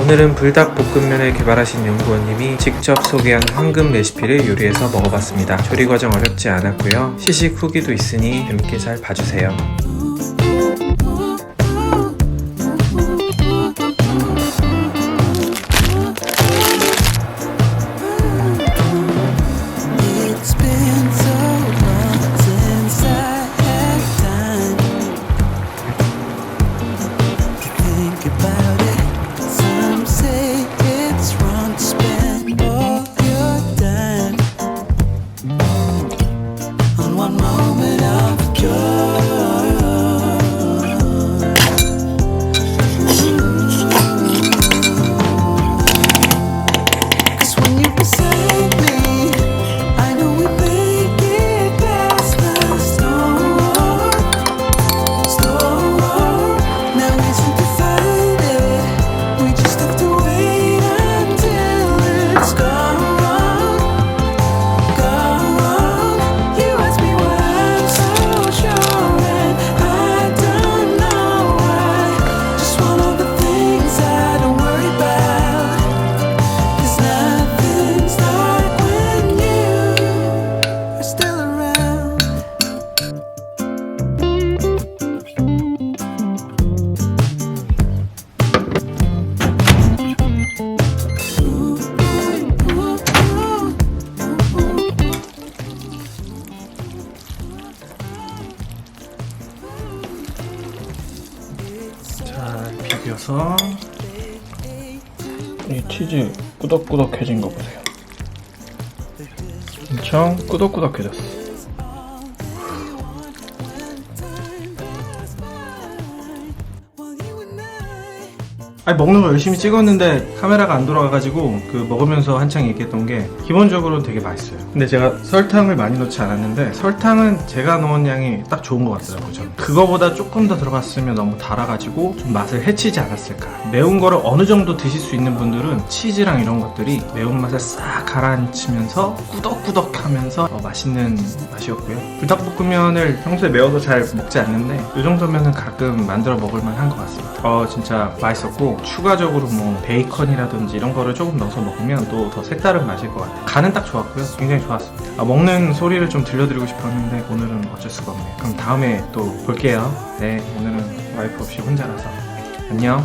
오늘은 불닭볶음면을 개발하신 연구원님이 직접 소개한 황금 레시피를 요리해서 먹어봤습니다. 조리 과정 어렵지 않았고요. 시식 후기도 있으니 재밌게 잘 봐주세요. 잘 비벼서 이 치즈 꾸덕꾸덕해진 거 보세요. 엄청 꾸덕꾸덕해졌어. 아니 먹는 거 열심히 찍었는데 카메라가 안 돌아가가지고 그 먹으면서 한창 얘기했던 게 기본적으로 되게 맛있어요. 근데 제가 설탕을 많이 넣지 않았는데 설탕은 제가 넣은 양이 딱 좋은 것 같더라고요. 저는. 그거보다 조금 더 들어갔으면 너무 달아가지고 좀 맛을 해치지 않았을까. 매운 거를 어느 정도 드실 수 있는 분들은 치즈랑 이런 것들이 매운맛을 싹 가라앉히면서 꾸덕꾸덕하면서 어, 맛있는 맛이었고요. 불닭볶음면을 평소에 매워서 잘 먹지 않는데 이 정도면은 가끔 만들어 먹을 만한 것 같습니다. 어 진짜 맛있었고 추가적으로 뭐 베이컨이라든지 이런 거를 조금 넣어서 먹으면 또 더 색다른 맛일 것 같아요. 간은 딱 좋았고요. 굉장히 좋았습니다. 아, 먹는 소리를 좀 들려드리고 싶었는데 오늘은 어쩔 수가 없네요. 그럼 다음에 또 볼게요. 네 오늘은 와이프 없이 혼자라서 안녕.